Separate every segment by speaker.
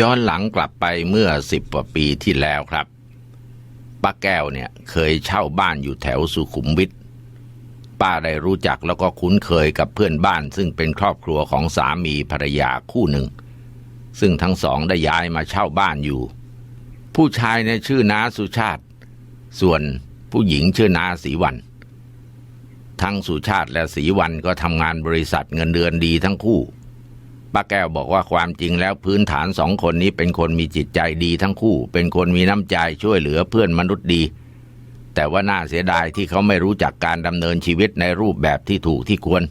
Speaker 1: ย้อนหลังกลับไปเมื่อสิบกว่าปีที่แล้วครับป้าแก้วเนี่ยเคยเช่าบ้านอยู่แถวสุขุมวิทป้าได้รู้จักแล้วก็คุ้นเคยกับเพื่อนบ้าน ซึ่งเป็นครอบครัวของสามีภรรยาคู่หนึ่ง ซึ่งทั้งสองได้ย้ายมาเช่าบ้านอยู่ ผู้ชายในยชื่อน้าสุชาติ ส่วนผู้หญิงชื่อนาสีวัน ทั้งสุชาติและสีวันก็ทำงานบริษัทเงินเดือนดีทั้งคู่ ป้าแก้วบอกว่าความจริงแล้วพื้นฐานสองคนนี้เป็นคนมีจิตใจดีทั้งคู่ เป็นคนมีน้ำใจช่วยเหลือเพื่อนมนุษย์ดี แต่ว่าน่าเสียดายที่เขาไม่รู้จักการดำเนินชีวิตในรูปแบบที่ถูกที่ควร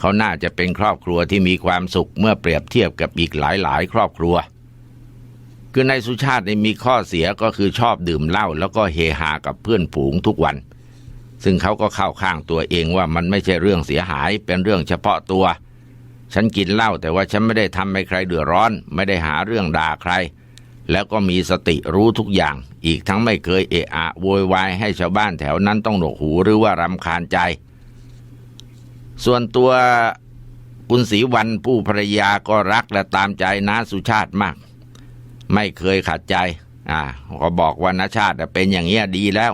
Speaker 1: เขาน่าจะเป็นครอบครัวที่มีความสุขเมื่อเปรียบเทียบกับอีกหลายๆ ครอบครัว คือในสุชาติมีข้อเสียก็คือชอบดื่มเหล้าแล้วก็เฮฮากับเพื่อนฝูงทุกวัน ซึ่งเขาก็เข้าข้างตัวเองว่ามันไม่ใช่เรื่องเสียหายเป็นเรื่องเฉพาะตัว ฉันกินเหล้าแต่ว่าฉันไม่ได้ทำให้ใครเดือดร้อน ไม่ได้หาเรื่องด่าใคร แล้วก็มีสติรู้ทุกอย่าง อีกทั้งไม่เคยเอะอะโวยวายให้ชาวบ้านแถวนั้นต้องหนวกหูหรือว่ารำคาญใจ ส่วนตัวคุณศรีวันผู้ภรรยาก็รักและตามใจน้าสุชาติมาก ไม่เคยขัดใจ อ่าก็บอกว่าน้าชาติเป็นอย่างเงี้ยดีแล้ว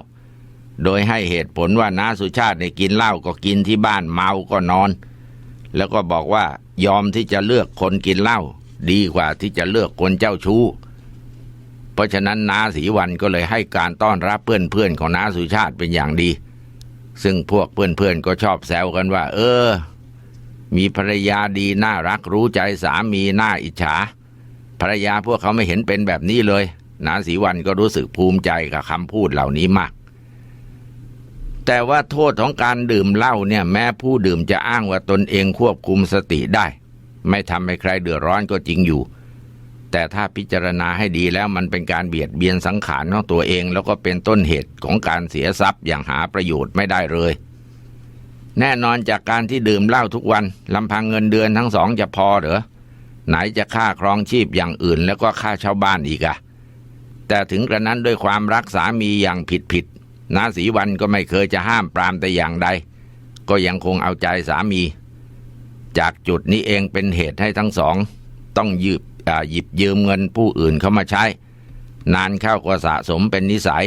Speaker 1: โดยให้เหตุผลว่าน้าสุชาติเนี่ยกินเหล้าก็กินที่บ้านเมาก็นอน แล้วก็บอกว่ายอมที่จะเลือกคนกินเหล้าดีกว่าที่จะเลือกคนเจ้าชู้ เพราะฉะนั้นน้าศรีวันก็เลยให้การต้อนรับเพื่อนๆของน้าสุชาติเป็นอย่างดี ซึ่งพวกเพื่อนๆก็ชอบแซวกันว่า เออ มีภรรยาดีน่ารักรู้ใจสามีน่าอิจฉาภรรยาพวกเขาไม่เห็นเป็นแบบนี้เลยนาสีวันก็รู้สึกภูมิใจกับคำพูดเหล่านี้มาก แต่ว่าโทษของการดื่มเหล้าเนี่ยแม้ผู้ดื่มจะอ้างว่าตนเองควบคุมสติได้ ไม่ทำให้ใครเดือดร้อนก็จริงอยู่ แต่ถ้าพิจารณาให้ดีแล้วมันเป็นการเบียดเบียนสังขารของตัวเองแล้วก็เป็นต้นเหตุของการเสียทรัพย์อย่างหาประโยชน์ไม่ได้เลย แน่นอนจากการที่ดื่มเหล้าทุกวันลำพังเงินเดือนทั้งสองจะพอเหรอไหนจะค่าครองชีพอย่างอื่นแล้วก็ค่าเช่าบ้านอีกอะแต่ถึงกระนั้นด้วยความรักสามีอย่างผิดผิด นาสีวันก็ไม่เคยจะห้ามปรามแต่อย่างใด ก็ยังคงเอาใจสามี จากจุดนี้เองเป็นเหตุให้ทั้งสอง ต้องยืบหยิบยืมเงินผู้อื่นเข้ามาใช้ นานเข้าก็สะสมเป็นนิสัย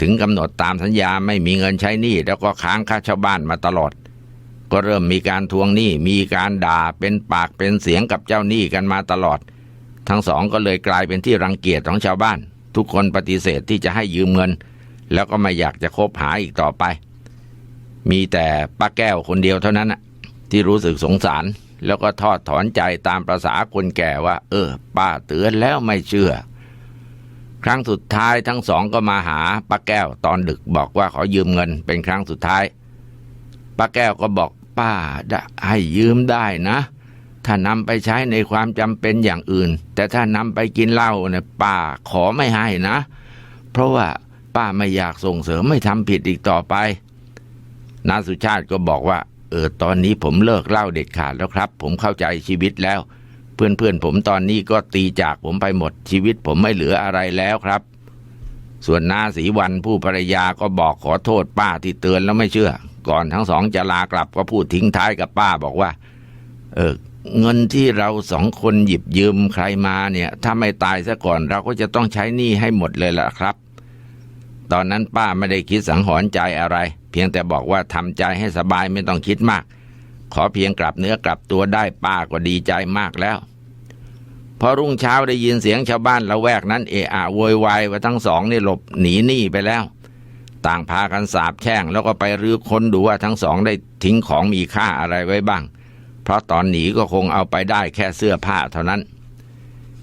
Speaker 1: ถึงกำหนดตามสัญญาไม่มีเงินใช้หนี้แล้วก็ค้างค่าเช่าบ้านมาตลอด ก็เริ่มมีการทวงหนี้มีการด่าเป็นปากเป็นเสียงกับเจ้าหนี้กันมาตลอด ทั้งสองก็เลยกลายเป็นที่รังเกียจของชาวบ้าน ทุกคนปฏิเสธที่จะให้ยืมเงิน แล้วก็ไม่อยากจะคบหาอีกต่อไป มีแต่ป้าแก้วคนเดียวเท่านั้นที่รู้สึกสงสาร แล้วก็ทอดถอนใจตามประษาคนแก่ว่า เออ ป้าเตือนแล้วไม่เชื่อ ครั้งสุดท้ายทั้งสองก็มาหาป้าแก้วตอนดึกบอกว่าขอยืมเงินเป็นครั้งสุดท้ายป้าแก้วก็บอกป้าให้ยืมได้นะ ถ้านำไปใช้ในความจำเป็นอย่างอื่น แต่ถ้านำไปกินเหล้าเนี่ยป้าขอไม่ให้นะ เพราะว่า ป้าไม่อยากส่งเสริมไม่ทำผิดอีกต่อไปนาสุชาติก็บอกว่า เออตอนนี้ผมเลิกเหล้าเด็ดขาดแล้วครับ ผมเข้าใจชีวิตแล้วเพื่อนเพื่อนๆผมตอนนี้ก็ตีจากผมไปหมดชีวิตผมไม่เหลืออะไรแล้วครับ ส่วนนาสีวันผู้ภรรยาก็บอกขอโทษป้าที่เตือนแล้วไม่เชื่อ ก่อนทั้งสองจะลากลับก็พูดทิ้งท้ายกับป้าบอกว่า เออเงินที่เราสองคนหยิบยืมใครมาเนี่ย ถ้าไม่ตายซะก่อนเราก็จะต้องใช้หนี้ให้หมดเลยล่ะครับ ตอนนั้นป้าไม่ได้คิดสังหรณ์ใจอะไร เพียงแต่บอกว่าทำใจให้สบายไม่ต้องคิดมาก ขอเพียงกลับเนื้อกลับตัวได้ป้าก็ดีใจมากแล้ว พอรุ่งเช้าได้ยินเสียงชาวบ้านละแวกนั้นเอะอะโวยวายว่าทั้งสองนี่หลบหนีหนี้ไปแล้ว ต่างพากันสาบแช่งแล้วก็ไปรื้อค้นดูว่าทั้งสองได้ทิ้งของมีค่าอะไรไว้บ้าง เพราะตอนหนีก็คงเอาไปได้แค่เสื้อผ้าเท่านั้น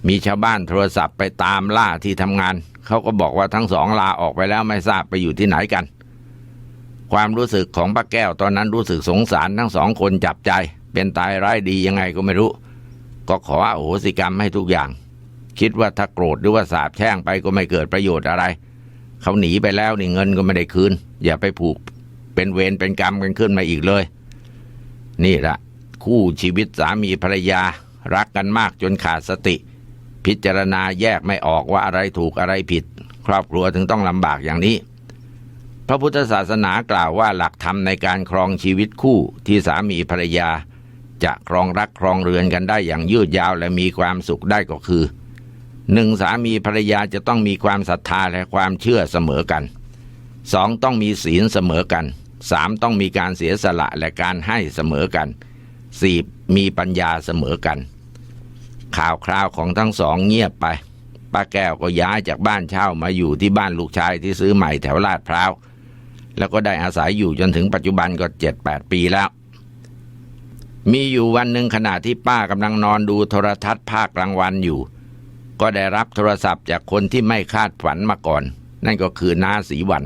Speaker 1: มีชาวบ้านโทรศัพท์ไปตามล่าที่ทำงาน เขาก็บอกว่าทั้งสองลาออกไปแล้วไม่ทราบไปอยู่ที่ไหนกัน ความรู้สึกของป้าแก้วตอนนั้นรู้สึกสงสารทั้งสองคนจับใจ เป็นตายร้ายดียังไงก็ไม่รู้ ก็ขออโหสิกรรมให้ทุกอย่าง คิดว่าถ้าโกรธหรือว่าสาบแช่งไปก็ไม่เกิดประโยชน์อะไร เขาหนีไปแล้วนี่เงินก็ไม่ได้คืน อย่าไปผูกเป็นเวรเป็นกรรมกันขึ้นมาอีกเลย นี่ละคู่ชีวิตสามีภรรยารักกันมากจนขาดสติ พิจารณาแยกไม่ออกว่าอะไรถูกอะไรผิด ครอบครัวถึงต้องลำบากอย่างนี้ พระพุทธศาสนากล่าวว่าหลักธรรมในการครองชีวิตคู่ที่สามีภรรยา จะครองรักครองเรือนกันได้อย่างยืดยาวและมีความสุขได้ก็คือหนึ่งสามีภรรยาจะต้องมีความศรัทธาและความเชื่อเสมอกันสองต้องมีศีลเสมอกันสามต้องมีการเสียสละและการให้เสมอกันสี่มีปัญญาเสมอกัน ข่าวคราวของทั้งสองเงียบไปป้าแก้วก็ย้ายจากบ้านเช่ามาอยู่ที่บ้านลูกชายที่ซื้อใหม่แถวลาดพร้าวแล้วก็ได้อาศัยอยู่จนถึงปัจจุบันก็เจ็ดแปดปีแล้ว มีอยู่วันหนึ่งขณะที่ป้ากำลังนอนดูโทรทัศน์ภาคกลางวันอยู่ ก็ได้รับโทรศัพท์จากคนที่ไม่คาดฝันมาก่อน นั่นก็คือนาสีวัน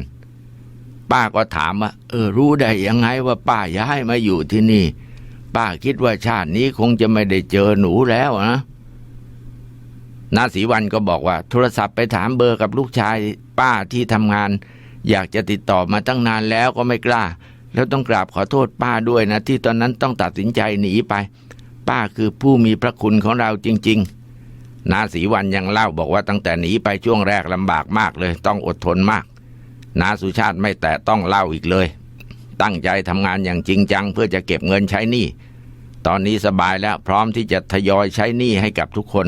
Speaker 1: ป้าก็ถามว่าเออรู้ได้ยังไงว่าป้าย้ายมาอยู่ที่นี่ ป้าคิดว่าชาตินี้คงจะไม่ได้เจอหนูแล้วนะ นาสีวันก็บอกว่า โทรศัพท์ไปถามเบอร์กับลูกชายป้าที่ทำงาน อยากจะติดต่อมาตั้งนานแล้วก็ไม่กล้า แล้วต้องกราบขอโทษป้าด้วยนะ ที่ตอนนั้นต้องตัดสินใจหนีไป ป้าคือผู้มีพระคุณของเราจริง ๆ นาสีวันยังเล่าบอกว่าตั้งแต่หนีไปช่วงแรกลำบากมากเลย ต้องอดทนมาก นาสุชาติไม่แต่ต้องเล่าอีกเลย ตั้งใจทำงานอย่างจริงจัง เพื่อจะเก็บเงินใช้หนี้ตอนนี้สบายแล้วพร้อมที่จะทยอยใช้หนี้ให้กับทุกคน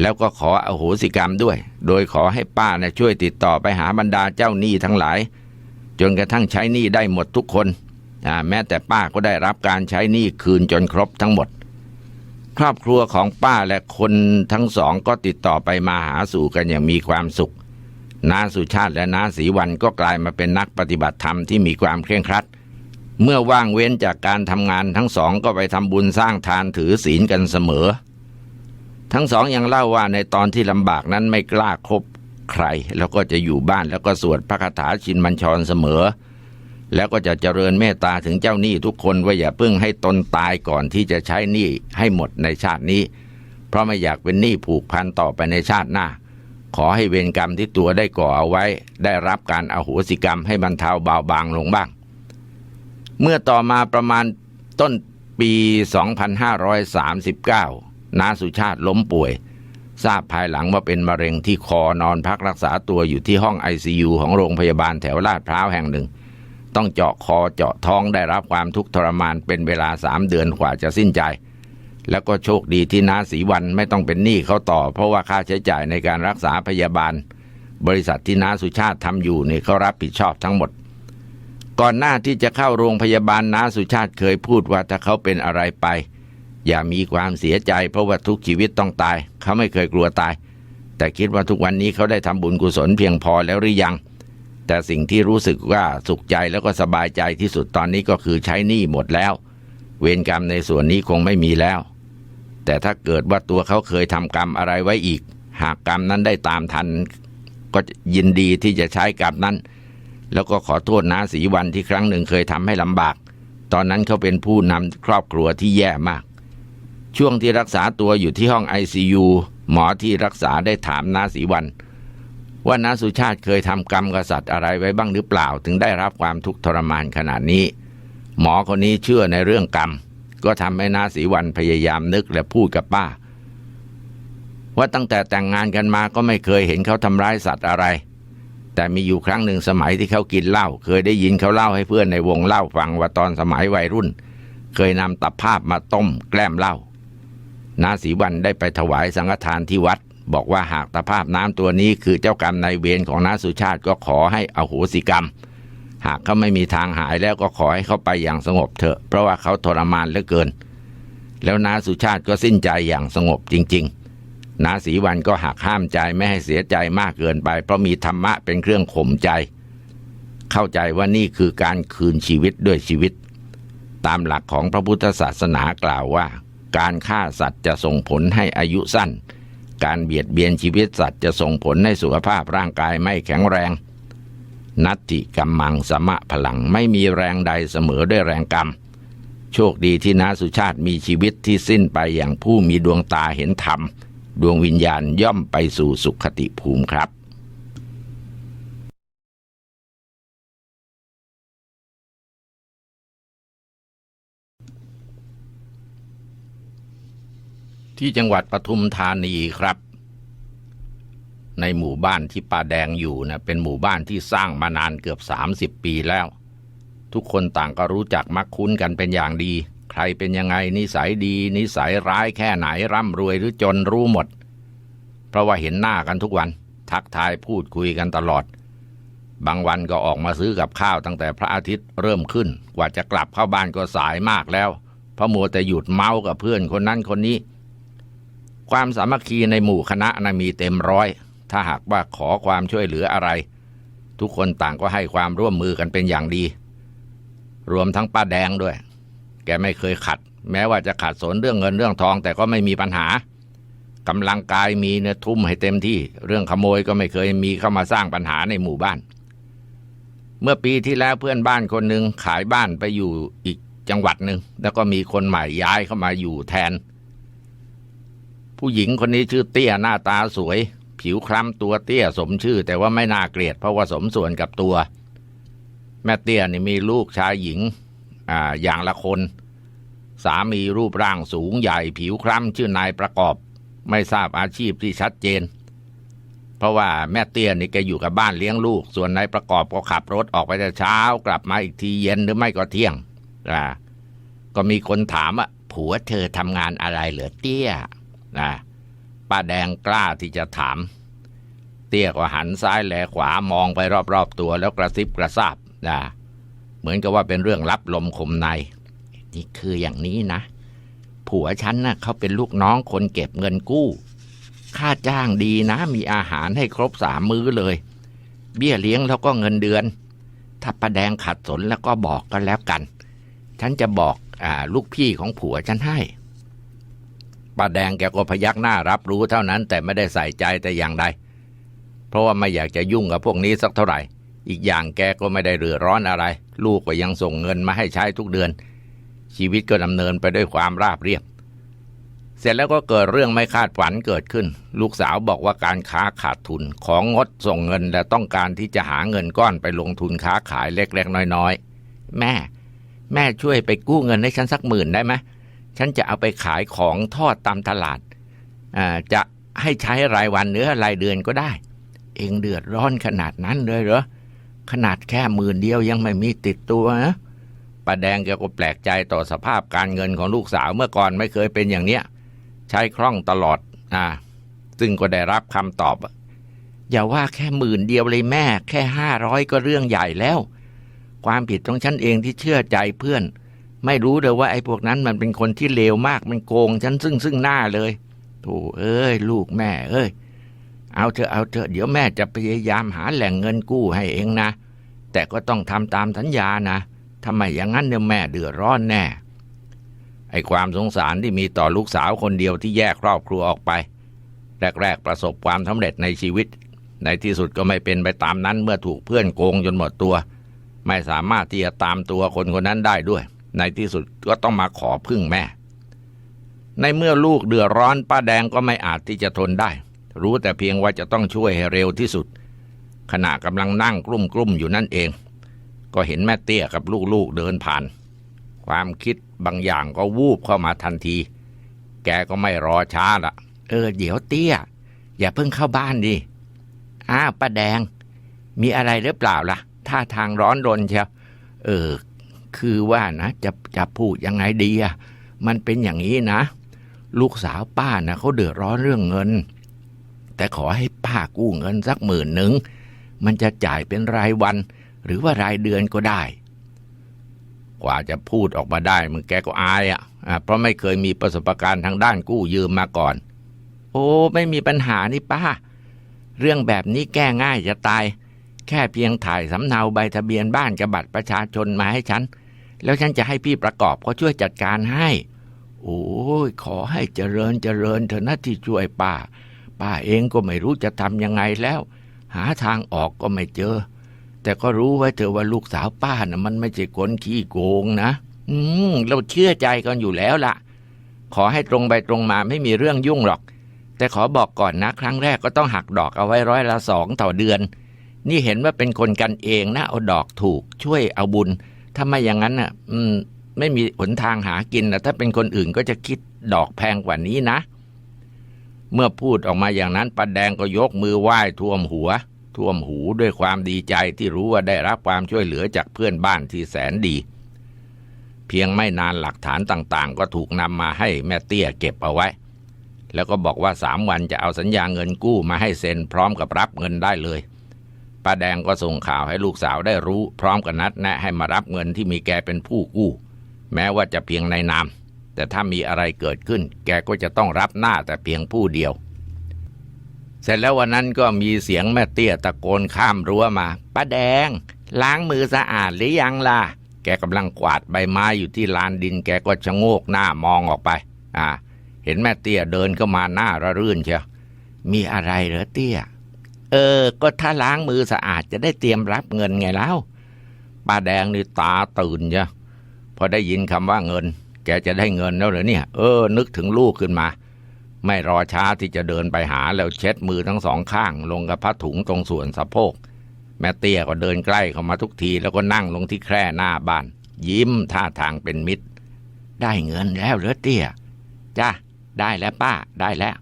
Speaker 1: แล้วก็ขออโหสิกรรมด้วย โดยขอให้ป้าเนี่ยช่วยติดต่อไปหาบรรดาเจ้าหนี้ทั้งหลาย จนกระทั่งใช้หนี้ได้หมดทุกคนแม้แต่ป้าก็ได้รับการใช้หนี้คืนจนครบทั้งหมด ครอบครัวของป้าและคนทั้งสองก็ติดต่อไปมาหาสู่กันอย่างมีความสุขนาสุชาติและนาสีวันก็กลายมาเป็นนักปฏิบัติธรรมที่มีความเคร่งครัด เมื่อว่างเว้นจากการทำงานทั้งสองก็ไปทำบุญสร้างทานถือศีลกันเสมอ ทั้งสองยังเล่าว่าในตอนที่ลำบากนั้นไม่กล้าคบใคร แล้วก็จะอยู่บ้านแล้วก็สวดพระคาถาชินบัญชรเสมอ แล้วก็จะเจริญเมตตาถึงเจ้าหนี้ทุกคนว่าอย่าเพิ่งให้ตนตายก่อนที่จะใช้หนี้ให้หมดในชาตินี้ เพราะไม่อยากเป็นหนี้ผูกพันต่อไปในชาติหน้า ขอให้เวรกรรมที่ตัวได้ก่อเอาไว้ ได้รับการอโหสิกรรมให้บรรเทาเบาบางลงบ้าง เมื่อต่อมาประมาณต้นปี 2539 น้าสุชาติล้มป่วย ทราบภายหลังว่าเป็นมะเร็งที่คอนอนพักรักษาตัวอยู่ที่ห้อง ICU ของโรงพยาบาลแถวลาดพร้าวแห่งหนึ่ง ต้องเจาะคอเจาะท้องได้รับความทุกข์ทรมานเป็นเวลาสามเดือนกว่าจะสิ้นใจ แล้วก็โชคดีที่น้าสีวันไม่ต้องเป็นหนี้เขาต่อ เพราะว่าค่าใช้จ่ายในการรักษาพยาบาล บริษัทที่น้าสุชาติทำอยู่เนี่ยเขารับผิดชอบทั้งหมดก่อนหน้าที่จะเข้าโรงพยาบาลน้าสุชาติเคยพูดว่าถ้าเขาเป็นอะไรไป อย่ามีความเสียใจ เพราะว่าทุกชีวิตต้องตาย เขาไม่เคยกลัวตาย แต่คิดว่าทุกวันนี้เขาได้ทำบุญกุศลเพียงพอแล้วหรือยัง แต่สิ่งที่รู้สึกว่าสุขใจแล้วก็สบายใจที่สุดตอนนี้ก็คือใช้หนี้หมดแล้ว เวรกรรมในส่วนนี้คงไม่มีแล้ว แต่ถ้าเกิดว่าตัวเขาเคยทำกรรมอะไรไว้อีก หากกรรมนั้นได้ตามทัน ก็ยินดีที่จะใช้กรรมนั้น แล้วก็ขอโทษนาสีวันที่ครั้งหนึ่งเคยทำให้ลำบาก ตอนนั้นเขาเป็นผู้นำครอบครัวที่แย่มาก ช่วงที่รักษาตัวอยู่ที่ห้อง ICU หมอที่รักษาได้ถามนาสีวัน ว่านาสุชาติเคยทำกรรมกษัตริย์อะไรไว้บ้างหรือเปล่า ถึงได้รับความทุกข์ทรมานขนาดนี้ หมอคนนี้เชื่อในเรื่องกรรม ก็ทำให้นาสีวันพยายามนึกและพูดกับป้า ว่าตั้งแต่แต่งงานกันมาก็ไม่เคยเห็นเขาทำร้ายสัตว์อะไร แต่มีอยู่ครั้งหนึ่งสมัยที่เขากินเหล้าเคยได้ยินเขาเล่าให้เพื่อนในวงเล่าฟังว่าตอนสมัยวัยรุ่น เคยนำตับภาพมาต้มแกล้มเหล้า นาสีวันได้ไปถวายสังฆทานที่วัด บอกว่าหากตะภาพน้ำตัวนี้คือเจ้ากรรมนายเวรของนาสุชาติก็ขอให้อโหสิกรรม หากเขาไม่มีทางหายแล้วก็ขอให้เขาไปอย่างสงบเถอะ เพราะว่าเขาทรมานเหลือเกิน แล้วนาสุชาติก็สิ้นใจอย่างสงบจริง ๆ นาสีวันก็หักห้ามใจไม่ให้เสียใจมากเกินไป เพราะมีธรรมะเป็นเครื่องข่มใจ เข้าใจว่านี่คือการคืนชีวิตด้วยชีวิต ตามหลักของพระพุทธศาสนากล่าวว่า การฆ่าสัตว์จะส่งผลให้อายุสั้น การเบียดเบียนชีวิตสัตว์จะส่งผลให้สุขภาพร่างกายไม่แข็งแรง นัตติกัมมังสมะพลังไม่มีแรงใดเสมอด้วยแรงกรรม โชคดีที่นาสุชาติมีชีวิตที่สิ้นไปอย่างผู้มีดวงตาเห็นธรรม ดวงวิญญาณย่อมไปสู่สุขติภูมิครับ ที่จังหวัดปทุมธานีครับ ในหมู่บ้านที่ป่าแดงอยู่นะเป็นหมู่บ้านที่สร้างมานานเกือบ 30 ปีแล้ว ทุกคนต่างก็รู้จักมักคุ้นกันเป็นอย่างดี ใครเป็นยังไงนิสัยดี นิสัยร้ายแค่ไหนร่ำรวยหรือจนรู้หมด เพราะว่าเห็นหน้ากันทุกวัน ทักทายพูดคุยกันตลอด บางวันก็ออกมาซื้อกับข้าวตั้งแต่พระอาทิตย์เริ่มขึ้น กว่าจะกลับเข้าบ้านก็สายมากแล้วเพราะมัวแต่หยุดเมากับเพื่อนคนนั้นคนนี้ ความสามัคคีในหมู่คณะนะมีเต็มร้อย ถ้าหากว่าขอความช่วยเหลืออะไร ทุกคนต่างก็ให้ความร่วมมือกันเป็นอย่างดี รวมทั้งป้าแดงด้วย แกไม่เคยขัด แม้ว่าจะขัดสนเรื่องเงินเรื่องทอง แต่ก็ไม่มีปัญหากำลังกายมีเนื้อทุ่มให้เต็มที่ เรื่องขโมยก็ไม่เคยมีเข้ามาสร้างปัญหาในหมู่บ้าน เมื่อปีที่แล้วเพื่อนบ้านคนหนึ่งขายบ้านไปอยู่อีกจังหวัดหนึ่งแล้วก็มีคนใหม่ย้ายเข้ามาอยู่แทน ผู้หญิงคนนี้ชื่อเตี้ยหน้าตาสวย ผิวคล้ำตัวเตี้ยสมชื่อ แต่ว่าไม่น่าเกลียดเพราะว่าสมส่วนกับตัว แม่เตี้ยนี่มีลูกชายหญิงอ่าอย่างละคน สามีรูปร่างสูงใหญ่ ผิวคล้ำชื่อนายประกอบ ไม่ทราบอาชีพที่ชัดเจน เพราะว่าแม่เตี้ยนี่แกอยู่กับบ้านเลี้ยงลูก ส่วนนายประกอบก็ขับรถออกไปแต่เช้ากลับมาอีกทีเย็นหรือไม่ก็เที่ยงอ่าก็มีคนถามว่าผัวเธอทำงานอะไรเหรอเตี้ย นะป้าแดงกล้าที่จะถาม เตี้ยก็หันซ้ายแลขวามองไปรอบๆตัวแล้วกระซิบกระซาบนะเหมือนกับว่าเป็นเรื่องลับลมคมใน นี่คืออย่างนี้นะ ผัวฉันนะ่ะเขาเป็นลูกน้องคนเก็บเงินกู้ ค่าจ้างดีนะ มีอาหารให้ครบสามมื้อเลย เบี้ยเลี้ยงแล้วก็เงินเดือน ถ้าประแดงขัดสนแล้วก็บอกกันแล้วกัน ฉันจะบอกอลูกพี่ของผัวฉันให้ ป้าแดงแกก็พยักหน้ารับรู้เท่านั้นแต่ไม่ได้ใส่ใจแต่อย่างใด เพราะว่าไม่อยากจะยุ่งกับพวกนี้สักเท่าไหร่ อีกอย่างแกก็ไม่ได้เรือร้อนอะไร ลูกก็ยังส่งเงินมาให้ใช้ทุกเดือน ชีวิตก็ดำเนินไปด้วยความราบเรียบ เสร็จแล้วก็เกิดเรื่องไม่คาดฝันเกิดขึ้น ลูกสาวบอกว่าการค้าขาดทุนของงดส่งเงินและต้องการที่จะหาเงินก้อนไปลงทุนค้าขายเล็กๆน้อยๆ แม่ แม่ช่วยไปกู้เงินให้ฉันสักหมื่นได้ไหม ฉันจะเอาไปขายของทอดตามตลาดอ่าจะให้ใช้รายวันเนื้อรายเดือนก็ได้ เองเดือดร้อนขนาดนั้นเลยเหรอขนาดแค่หมื่นเดียวยังไม่มีติดตัวนะป้าแดงแกก็แปลกใจต่อสภาพการเงินของลูกสาวเมื่อก่อนไม่เคยเป็นอย่างเนี้ย ใช้คล่องตลอดอ่าซึ่งก็ได้รับคำตอบ อย่าว่าแค่หมื่นเดียวเลยแม่ แค่ห้าร้อยก็เรื่องใหญ่แล้ว ความผิดของฉันเองที่เชื่อใจเพื่อน ไม่รู้เลยว่าไอ้พวกนั้นมันเป็นคนที่เลวมากมันโกงฉันซึ่งซึ่งหน้าเลยโธ่เอ้ย ลูกแม่ เอ้ย เอาเถอะเอาเถอะเดี๋ยวแม่จะพยายามหาแหล่งเงินกู้ให้เองนะ แต่ก็ต้องทำตามสัญญานะทำไมอย่างนั้นเนี่ยแม่เดือดร้อนแน่ไอ้ความสงสารที่มีต่อลูกสาวคนเดียวที่แยกครอบครัวออกไป แรก ๆ ประสบความสำเร็จในชีวิต ในที่สุดก็ไม่เป็นไปตามนั้นเมื่อถูกเพื่อนโกงจนหมดตัว ไม่สามารถที่จะตามตัวคนคนนั้นได้ด้วย ในที่สุดก็ต้องมาขอพึ่งแม่ ในเมื่อลูกเดือดร้อนป้าแดงก็ไม่อาจที่จะทนได้ รู้แต่เพียงว่าจะต้องช่วยให้เร็วที่สุด ขณะกำลังนั่งกลุ้มกลุ้มๆอยู่นั่นเอง ก็เห็นแม่เตี้ยกับลูกๆเดินผ่าน ความคิดบางอย่างก็วูบเข้ามาทันที แกก็ไม่รอช้าละเออเดี๋ยวเตี้ย อย่าเพิ่งเข้าบ้านดิอ้าวป้าแดง มีอะไรหรือเปล่าล่ะท่าทางร้อนรนเชียวเออ คือว่านะจะจะพูดยังไงดีอะมันเป็นอย่างนี้นะ ลูกสาวป้านะเขาเดือดร้อนเรื่องเงิน แต่ขอให้ป้ากู้เงินสักหมื่นหนึ่งมันจะจ่ายเป็นรายวัน หรือว่ารายเดือนก็ได้ กว่าจะพูดออกมาได้มึงแกก็อายอะอะเพราะไม่เคยมีประสบการณ์ทางด้านกู้ยืมมาก่อน โอ้ไม่มีปัญหานี่ป้า เรื่องแบบนี้แก้ง่ายจะตาย แค่เพียงถ่ายสำเนาใบทะเบียนบ้านกับบัตรประชาชนมาให้ฉัน แล้วฉันจะให้พี่ประกอบเขาช่วยจัดการให้ โอ้ยขอให้เจริญเจริญเถอะนะที่ช่วยป้า ป้าเองก็ไม่รู้จะทำยังไงแล้ว หาทางออกก็ไม่เจอ แต่ก็รู้ไว้เถอะว่าลูกสาวป้านะ่ะมันไม่ใช่คนขี้โกงนะ อืมเราเชื่อใจกันอยู่แล้วล่ะ ขอให้ตรงไปตรงมาไม่มีเรื่องยุ่งหรอก แต่ขอบอกก่อนนะ ครั้งแรกก็ต้องหักดอกเอาไว้ร้อยละสองต่อเดือน นี่เห็นว่าเป็นคนกันเองนะเอาดอกถูกช่วยเอาบุญ ถ้าไม่อย่างนั้นน่ะ อืม ไม่มีหนทางหากินนะถ้าเป็นคนอื่นก็จะคิดดอกแพงกว่านี้นะ เมื่อพูดออกมาอย่างนั้นป้าแดงก็ยกมือไหว้ท่วมหัว ท่วมหูด้วยความดีใจที่รู้ว่าได้รับความช่วยเหลือจากเพื่อนบ้านที่แสนดี เพียงไม่นานหลักฐานต่างๆ ก็ถูกนำมาให้แม่เตี้ยเก็บเอาไว้ แล้วก็บอกว่าสามวันจะเอาสัญญาเงินกู้มาให้เซ็นพร้อมกับรับเงินได้เลย ป้าแดงก็ส่งข่าวให้ลูกสาวได้รู้ พร้อมกับนัดแนะให้มารับเงินที่มีแกเป็นผู้กู้ แม้ว่าจะเพียงในนาม แต่ถ้ามีอะไรเกิดขึ้น แกก็จะต้องรับหน้าแต่เพียงผู้เดียว เสร็จแล้ววันนั้นก็มีเสียงแม่เตี้ยตะโกนข้ามรั้วมาป้าแดง ล้างมือสะอาดหรือยังล่ะแกกำลังกวาดใบไม้อยู่ที่ลานดิน แกก็ชะโงกหน้ามองออกไป อ่า เห็นแม่เตี้ยเดินเข้ามาหน้าระรื่นเชียวมีอะไรเหรอเตี้ย เออ ก็ถ้าล้างมือสะอาดจะได้เตรียมรับเงินไงแล้วป้าแดงนี่ตาตื่นจ้ะพอได้ยินคำว่าเงิน แกจะได้เงินแล้วเหรอเนี่ย เออ นึกถึงลูกขึ้นมา ไม่รอช้าที่จะเดินไปหาแล้วเช็ดมือทั้งสองข้าง ลงกับผ้าถุงตรงส่วนสะโพก แม่เตี้ยก็เดินใกล้เข้ามาทุกทีแล้วก็นั่งลงที่แคร่หน้าบ้าน ยิ้มท่าทางเป็นมิตร ได้เงินแล้วเหรอเตี้ยจ้าได้แล้วป้าได้แล้ว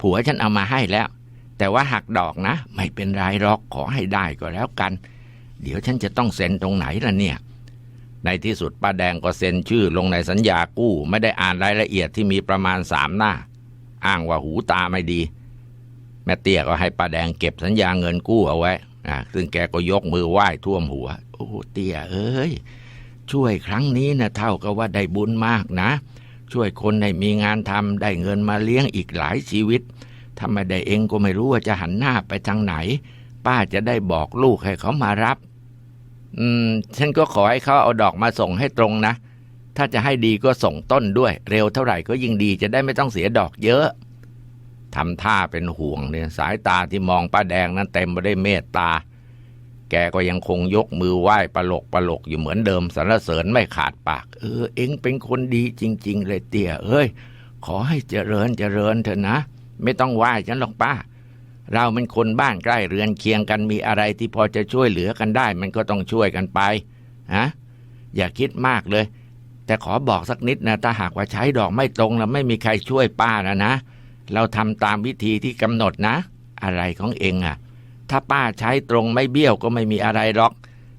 Speaker 1: ผัวฉันเอามาให้แล้ว แต่ว่าหักดอกนะ ไม่เป็นไรหรอกขอให้ได้ก็แล้วกัน เดี๋ยวฉันจะต้องเซ็นตรงไหนล่ะเนี่ย ในที่สุดป้าแดงก็เซ็นชื่อลงในสัญญากู้ไม่ได้อ่านรายละเอียดที่มีประมาณสามหน้า อ้างว่าหูตาไม่ดี แม่เตี้ยก็ให้ป้าแดงเก็บสัญญาเงินกู้เอาไว้อ่าซึ่งแกก็ยกมือไหว้ท่วมหัว โอ้เตี้ยเอ้ยช่วยครั้งนี้นะเท่ากับว่าได้บุญมากนะ ช่วยคนให้มีงานทำได้เงินมาเลี้ยงอีกหลายชีวิต ถ้าไม่ได้เองก็ไม่รู้ว่าจะหันหน้าไปทางไหน ป้าจะได้บอกลูกให้เขามารับ อืม ฉันก็ขอให้เขาเอาดอกมาส่งให้ตรงนะ ถ้าจะให้ดีก็ส่งต้นด้วย เร็วเท่าไหร่ก็ยิ่งดีจะได้ไม่ต้องเสียดอกเยอะทำท่าเป็นห่วงเนี่ยสายตาที่มองป้าแดงนั้นเต็มไปด้วยเมตตา แกก็ยังคงยกมือไหว้ปลกปลกอยู่เหมือนเดิมสรรเสริญไม่ขาดปาก เออ เอ็งเป็นคนดีจริง ๆ เลยเตี่ยเอ้ย ขอให้เจริญเจริญเถอะนะ ไม่ต้องไหว้ฉันหรอกป้า เราเป็นคนบ้านใกล้เรือนเคียงกันมีอะไรที่พอจะช่วยเหลือกันได้ มันก็ต้องช่วยกันไปฮะอย่าคิดมากเลย แต่ขอบอกสักนิดนะถ้าหากว่าใช้ดอกไม่ตรงแล้วไม่มีใครช่วยป้านะนะ เราทำตามวิธีที่กำหนดนะ อะไรของเองอะ่ะ ถ้าป้าใช้ตรงไม่เบี้ยวก็ไม่มีอะไรหรอก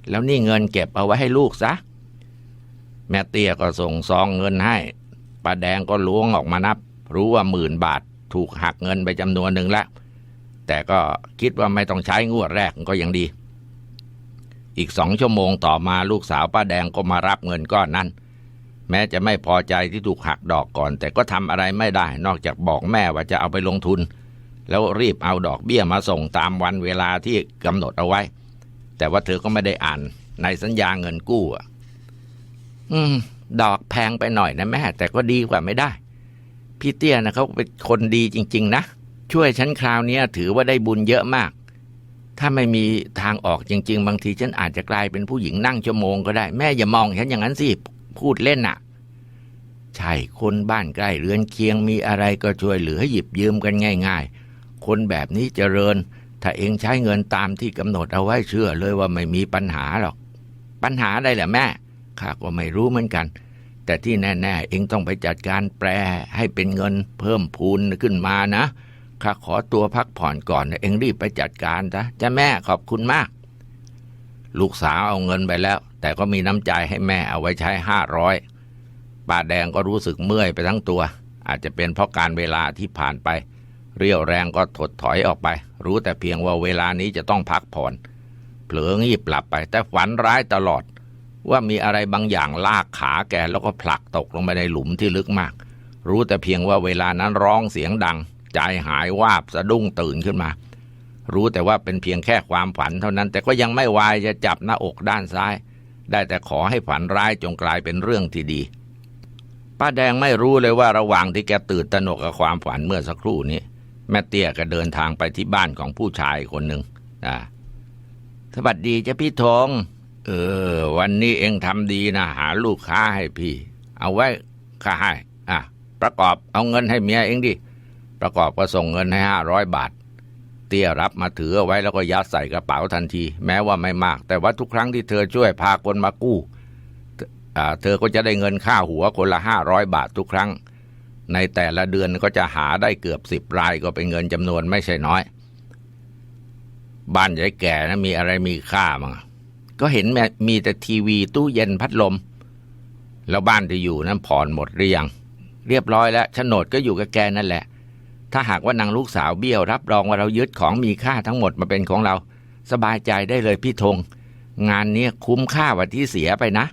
Speaker 1: แล้วนี่เงินเก็บเอาไว้ให้ลูกซะแม่เตี้ยก็ส่งซองเงินให้ป้าแดงก็ล้วงออกมานับ รู้ว่าหมื่นบาท ถูกหักเงินไปจำนวนหนึ่งแล้วแต่ก็คิดว่าไม่ต้องใช้งวดแรกก็ยังดี อีกสองชั่วโมงต่อมาลูกสาวป้าแดงก็มารับเงินก้อนนั้น แม้จะไม่พอใจที่ถูกหักดอกก่อน แต่ก็ทำอะไรไม่ได้ นอกจากบอกแม่ว่าจะเอาไปลงทุน แล้วรีบเอาดอกเบี้ยมาส่งตามวันเวลาที่กำหนดเอาไว้ แต่ว่าเธอก็ไม่ได้อ่านในสัญญาเงินกู้อืม ดอกแพงไปหน่อยนะแม่ แต่ก็ดีกว่าไม่ได้ พี่เตี้ยนะเขาเป็นคนดีจริง ๆ นะ ช่วยฉันคราวนี้ถือว่าได้บุญเยอะมาก ถ้าไม่มีทางออกจริง ๆ บางทีฉันอาจจะกลายเป็นผู้หญิงนั่งชั่วโมงก็ได้ แม่อย่ามองฉันอย่างนั้นสิพูดเล่นน่ะ ใช่คนบ้านใกล้เรือนเคียงมีอะไรก็ช่วยเหลือหยิบยืมกันง่าย ๆ คนแบบนี้เจริญ ถ้าเองใช้เงินตามที่กำหนดเอาไว้เชื่อเลยว่าไม่มีปัญหาหรอก ปัญหาอะไรแหละแม่ข้าก็ไม่รู้เหมือนกัน แต่ที่แน่ ๆ เองต้องไปจัดการแปลให้เป็นเงินเพิ่มพูนขึ้นมานะ ข้าขอตัวพักผ่อนก่อน เองรีบไปจัดการจ้ะจ้าแม่ขอบคุณมาก ลูกสาวเอาเงินไปแล้ว แต่ก็มีน้ำใจให้แม่เอาไว้ใช้ห้าร้อยป้าแดงก็รู้สึกเมื่อยไปทั้งตัว อาจจะเป็นเพราะการเวลาที่ผ่านไป เรี่ยวแรงก็ถดถอยออกไป รู้แต่เพียงว่าเวลานี้จะต้องพักผ่อน เผลองีบหลับไป แต่ฝันร้ายตลอด ว่ามีอะไรบางอย่างลากขาแกแล้วก็ผลักตกลงไปในหลุมที่ลึกมาก รู้แต่เพียงว่าเวลานั้นร้องเสียงดัง ใจหายวาบสะดุ้งตื่นขึ้นมา รู้แต่ว่าเป็นเพียงแค่ความฝันเท่านั้น แต่ก็ยังไม่วายจะจับหน้าอกด้านซ้าย ได้แต่ขอให้ฝันร้ายจงกลายเป็นเรื่องที่ดี ป้าแดงไม่รู้เลยว่าระหว่างที่แกตื่นตระหนกกับความฝันเมื่อสักครู่นี้ แม่เตี้ยก็เดินทางไปที่บ้านของผู้ชายคนหนึ่งอ่าสวัสดีจ้ะพี่ทง เออ วันนี้เองทำดีนะหาลูกค้าให้พี่ เอาไว้ข้าให้ อะ ประกอบเอาเงินให้เมียเองดิ ประกอบก็ส่งเงินให้ห้าร้อยบาท เตี้ยรับมาถือเอาไว้แล้วก็ยัดใส่กระเป๋าทันที แม้ว่าไม่มาก แต่ว่าทุกครั้งที่เธอช่วยพาคนมากู้อ่าเธอก็จะได้เงินค่าหัวคนละห้าร้อยบาททุกครั้ง ในแต่ละเดือนก็จะหาได้เกือบสิบรายก็เป็นเงินจำนวนไม่ใช่น้อย บ้านยายแก่นะมีอะไรมีค่ามั้ง ก็เห็นมีแต่ทีวีตู้เย็นพัดลม แล้วบ้านที่อยู่นั้นผ่อนหมดหรือยังเรียบร้อยแล้วโฉนดก็อยู่กับแกนั่นแหละ ถ้าหากว่านางลูกสาวเบี้ยวรับรองว่าเรายึดของมีค่าทั้งหมดมาเป็นของเรา สบายใจได้เลยพี่ธงงานนี้คุ้มค่าว่าที่เสียไปนะ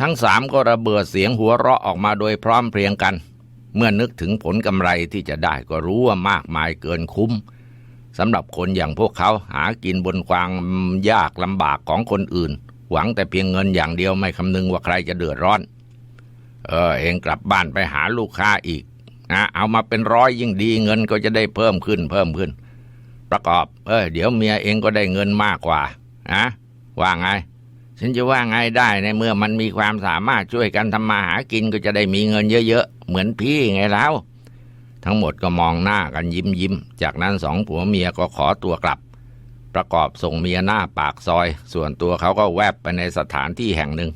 Speaker 1: ทั้งสามก็ระเบิดเสียงหัวเราะออกมาโดยพร้อมเพรียงกัน เมื่อนึกถึงผลกำไรที่จะได้ก็รู้ว่ามากมายเกินคุ้ม สำหรับคนอย่างพวกเขาหากินบนความยากลำบากของคนอื่น หวังแต่เพียงเงินอย่างเดียวไม่คำนึงว่าใครจะเดือดร้อน เออ เองกลับบ้านไปหาลูกค้าอีกนะเอามาเป็นร้อยยิ่งดีเงินก็จะได้เพิ่มขึ้นเพิ่มขึ้น ประกอบ เออเดี๋ยวเมียเองก็ได้เงินมากกว่านะว่าไง ฉันจะว่าไงได้ในเมื่อมันมีความสามารถช่วยกันทำมาหากินก็จะได้มีเงินเยอะๆเหมือนพี่ไงแล้ว ทั้งหมดก็มองหน้ากันยิ้มยิ้ม จากนั้นสองผัวเมียก็ขอตัวกลับ ประกอบส่งเมียหน้าปากซอย ส่วนตัวเขาก็แวบไปในสถานที่แห่งหนึ่ง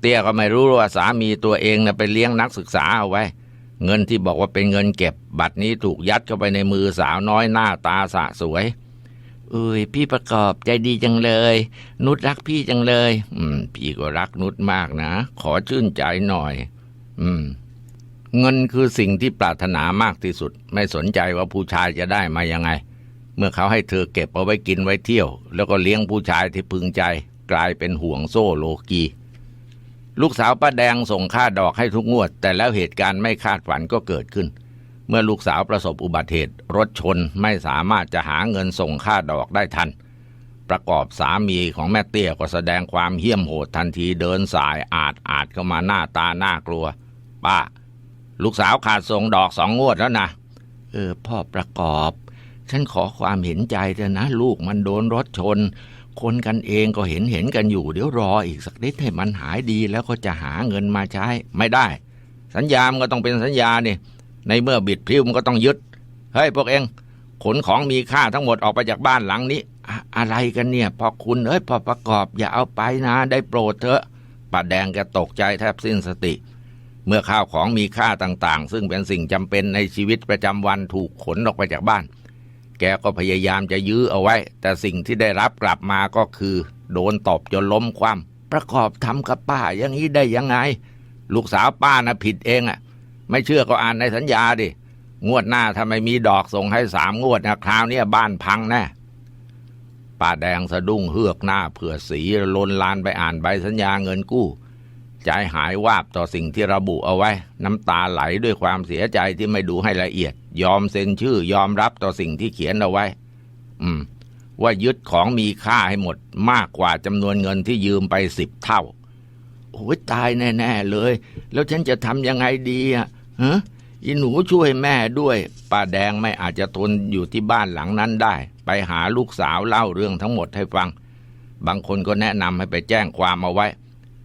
Speaker 1: เตี้ยก็ไม่รู้ว่าสามีตัวเองนะไปเลี้ยงนักศึกษาเอาไว้ เงินที่บอกว่าเป็นเงินเก็บ บัตรนี้ถูกยัดเข้าไปในมือสาวน้อยหน้าตาสะสวยเอ้ยพี่ประกอบใจดีจังเลย นุชรักพี่จังเลย อืม พี่ก็รักนุชมากนะ ขอชื่นใจหน่อย อืม เงินคือสิ่งที่ปรารถนามากที่สุด ไม่สนใจว่าผู้ชายจะได้มายังไง เมื่อเขาให้เธอเก็บเอาไว้กินไว้เที่ยว แล้วก็เลี้ยงผู้ชายที่พึงใจ กลายเป็นห่วงโซ่โลกี ลูกสาวป้าแดงส่งค่าดอกให้ทุกงวด แต่แล้วเหตุการณ์ไม่คาดฝันก็เกิดขึ้น เมื่อลูกสาวประสบอุบัติเหตุ รถชนไม่สามารถจะหาเงินส่งค่าดอกได้ทัน ประกอบสามีของแม่เตี้ยก็แสดงความเหี้ยมโหดทันทีเดินสายอาดอาดเข้ามาหน้าตาน่ากลัว ป้า ลูกสาวขาดส่งดอกสองงวดแล้วนะ เออ พ่อประกอบ ฉันขอความเห็นใจเถอะนะ ลูกมันโดนรถชน คนกันเองก็เห็นเห็นกันอยู่ เดี๋ยวรออีกสักนิดให้มันหายดีแล้วก็จะหาเงินมาใช้ ไม่ได้ สัญญามันก็ต้องเป็นสัญญานี่ ในเมื่อบิดพลิ้วมันก็ต้องยึด เฮ้ยพวกเองขนของมีค่าทั้งหมดออกไปจากบ้านหลังนี้ อะอะไรกันเนี่ยพอคุณเอ้ยพอประกอบอย่าเอาไปนะ ได้โปรดเถอะป้าแดงแกตกใจแทบสิ้นสติ เมื่อข้าวของมีค่าต่างๆ ซึ่งเป็นสิ่งจำเป็นในชีวิตประจำวันถูกขนออกไปจากบ้าน แกก็พยายามจะยื้อเอาไว้ แต่สิ่งที่ได้รับกลับมาก็คือ โดนตบจนล้มคว่ำประกอบทำกับป้าอย่างนี้ได้ยังไง ลูกสาวป้านะผิดเองอะไม่เชื่อก็อ่านในสัญญาดิ งวดหน้าถ้าไมมีดอกส่งให้สามงวดนะคราวนี้บ้านพังแน่ป้าแดงสะดุ้งเฮือกหน้าเผื่อสีลนลานไปอ่านใบสัญญาเงินกู้ ใจหายวาบต่อสิ่งที่ระบุเอาไว้ น้ำตาไหลด้วยความเสียใจที่ไม่ดูให้ละเอียด ยอมเซ็นชื่อยอมรับต่อสิ่งที่เขียนเอาไว้ อืม ว่ายึดของมีค่าให้หมดมากกว่าจำนวนเงินที่ยืมไปสิบเท่าโอ้ยตายแน่ ๆ เลย แล้วฉันจะทำยังไงดีอะฮะอีหนูช่วยแม่ด้วย ป้าแดงไม่อาจจะทนอยู่ที่บ้านหลังนั้นได้ ไปหาลูกสาวเล่าเรื่องทั้งหมดให้ฟัง บางคนก็แนะนำให้ไปแจ้งความเอาไว้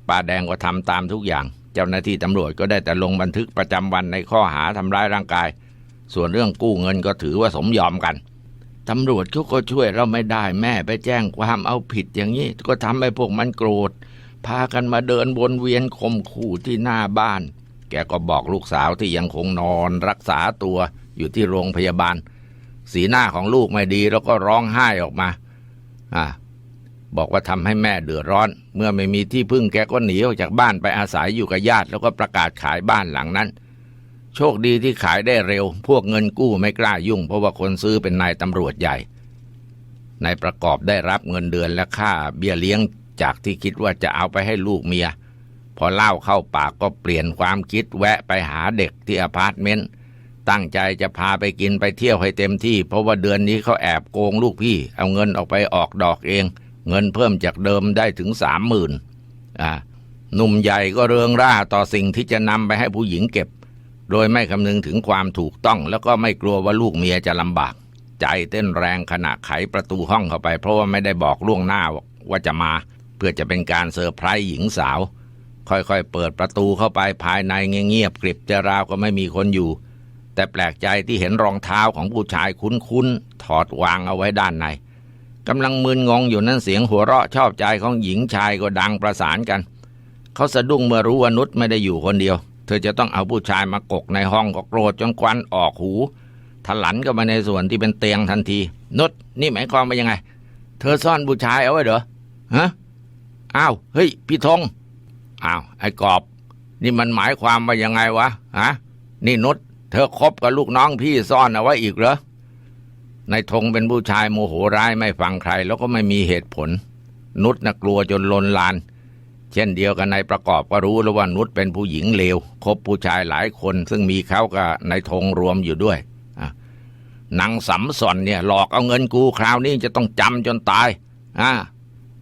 Speaker 1: ป้าแดงก็ทำตามทุกอย่าง เจ้าหน้าที่ตำรวจก็ได้แต่ลงบันทึกประจำวันในข้อหาทำร้ายร่างกาย ส่วนเรื่องกู้เงินก็ถือว่าสมยอมกันตำรวจเขาก็ช่วยเราไม่ได้แม่ไปแจ้งความเอาผิดอย่างนี้ ก็ทำให้พวกมันโกรธ พากันมาเดินวนเวียนข่มขู่ที่หน้าบ้าน แกก็บอกลูกสาวที่ยังคงนอนรักษาตัวอยู่ที่โรงพยาบาล สีหน้าของลูกไม่ดีแล้วก็ร้องไห้ออกมา อ่า บอกว่าทำให้แม่เดือดร้อน เมื่อไม่มีที่พึ่งแกก็หนีออกจากบ้านไปอาศัยอยู่กับญาติ แล้วก็ประกาศขายบ้านหลังนั้น โชคดีที่ขายได้เร็ว พวกเงินกู้ไม่กล้ายุ่ง เพราะว่าคนซื้อเป็นนายตำรวจใหญ่นายประกอบได้รับเงินเดือนและค่าเบี้ยเลี้ยงจากที่คิดว่าจะเอาไปให้ลูกเมีย พอเล่าเข้าปากก็เปลี่ยนความคิดแวะไปหาเด็กที่อพาร์ตเมนต์ตั้งใจจะพาไปกินไปเที่ยวให้เต็มที่ เพราะว่าเดือนนี้เขาแอบโกงลูกพี่ เอาเงินออกไปออกดอกเอง เงินเพิ่มจากเดิมได้ถึงสามหมื่นอ่าหนุ่มใหญ่ก็เริงร่าต่อสิ่งที่จะนำไปให้ผู้หญิงเก็บ โดยไม่คำนึงถึงความถูกต้อง แล้วก็ไม่กลัวว่าลูกเมียจะลำบาก ใจเต้นแรงขณะไขประตูห้องเข้าไป เพราะว่าไม่ได้บอกล่วงหน้าว่าจะมา เพื่อจะเป็นการเซอร์ไพรส์หญิงสาว ค่อยๆ เปิดประตูเข้าไปภายในเงียบๆกริบจะราวก็ไม่มีคนอยู่ แต่แปลกใจที่เห็นรองเท้าของผู้ชายคุ้นๆถอดวางเอาไว้ด้านใน กำลังมึนงงอยู่นั้นเสียงหัวเราะชอบใจของหญิงชายก็ดังประสานกัน เขาสะดุ้งเมื่อรู้ว่านุชไม่ได้อยู่คนเดียว เธอจะต้องเอาผู้ชายมากกในห้องก็โกรธจนควันออกหูถลันก็มาในส่วนที่เป็นเตียงทันที นุชนี่หมายความว่ายังไง เธอซ่อนผู้ชายเอาไว้เหรอฮะอ้าวเฮ้ยพี่ธงอ้าวไอ้กอบ นี่มันหมายความว่ายังไงวะฮะนี่นุชเธอคบกับลูกน้องพี่ซ่อนเอาไว้อีกเหรอ นายธงเป็นผู้ชายโมโหร้ายไม่ฟังใคร แล้วก็ไม่มีเหตุผล นุชนะกลัวจนลนลาน เช่นเดียวกันนายประกอบก็รู้แล้วว่านุชเป็นผู้หญิงเลวคบผู้ชายหลายคน ซึ่งมีเขากับนายธงรวมอยู่ด้วยนางสำสอนเนี่ยหลอกเอาเงินกูคราวนี้จะต้องจำจนตายอ่า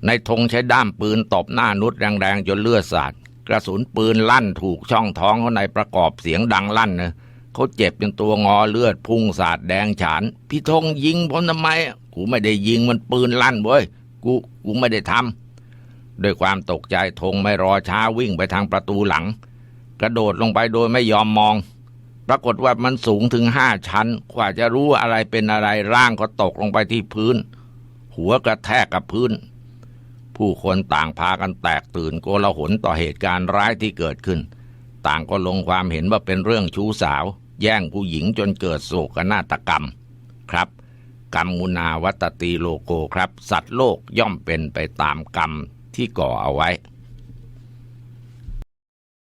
Speaker 1: นายธงใช้ด้ามปืนตบหน้านุชแรงๆจนเลือดสาดกระสุนปืนลั่นถูกช่องท้องเขานายประกอบเสียงดังลั่นเนะ เขาเจ็บจนตัวงอเลือดพุ่งสาดแดงฉาน พี่ธงยิงผมทำไม กูไม่ได้ยิงมันปืนลั่นเว้ย กูกูไม่ได้ทำด้วยความตกใจธงไม่รอช้าวิ่งไปทางประตูหลัง กระโดดลงไปโดยไม่ยอมมอง ปรากฏว่ามันสูงถึงห้าชั้น กว่าจะรู้อะไรเป็นอะไรร่างก็ตกลงไปที่พื้น หัวกระแทกกับพื้น ผู้คนต่างพากันแตกตื่นโกลาหลต่อเหตุการณ์ร้ายที่เกิดขึ้น ต่างก็ลงความเห็นว่าเป็นเรื่องชู้สาว แย่งผู้หญิงจนเกิดโศกนาฏกรรมครับ กรรมมุนาวัตตีโลโกครับ สัตว์โลกย่อมเป็นไปตามกรรมที่ก่อเอาไว้